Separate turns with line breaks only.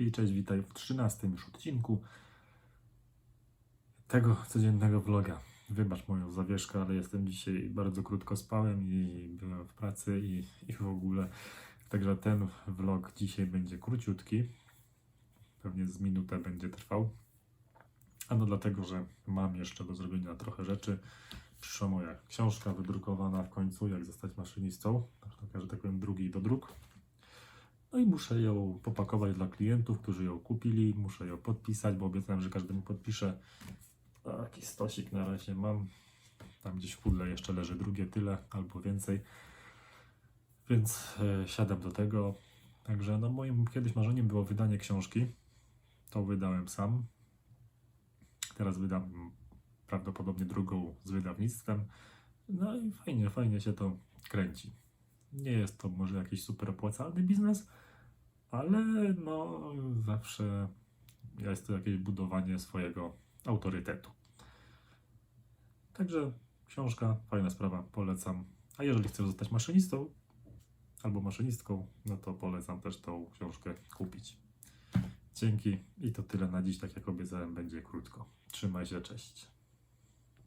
I cześć, witaj w 13 już odcinku tego codziennego vloga. Wybacz moją zawieszkę, ale jestem dzisiaj bardzo krótko spałem i byłem w pracy i, i w ogóle. Także ten vlog dzisiaj będzie króciutki. Pewnie z minutę będzie trwał. Ano dlatego, że mam jeszcze do zrobienia trochę rzeczy. Przyszła moja książka wydrukowana w końcu, jak zostać maszynistą. Taka, że tak powiem, drugi do druk. No i muszę ją popakować dla klientów, którzy ją kupili. Muszę ją podpisać, bo obiecałem, że każdy mi podpisze. Taki stosik na razie mam. Tam gdzieś w pudle jeszcze leży drugie tyle albo więcej. Więc e, siadam do tego. Także no moim kiedyś marzeniem było wydanie książki. To wydałem sam. Teraz wydam prawdopodobnie drugą z wydawnictwem. No i fajnie, fajnie się to kręci. Nie jest to może jakiś super opłacalny biznes, ale no zawsze jest to jakieś budowanie swojego autorytetu. Także książka, fajna sprawa, polecam. A jeżeli chcesz zostać maszynistą albo maszynistką, no to polecam też tą książkę kupić. Dzięki i to tyle na dziś, tak jak obiecałem, będzie krótko. Trzymaj się, cześć.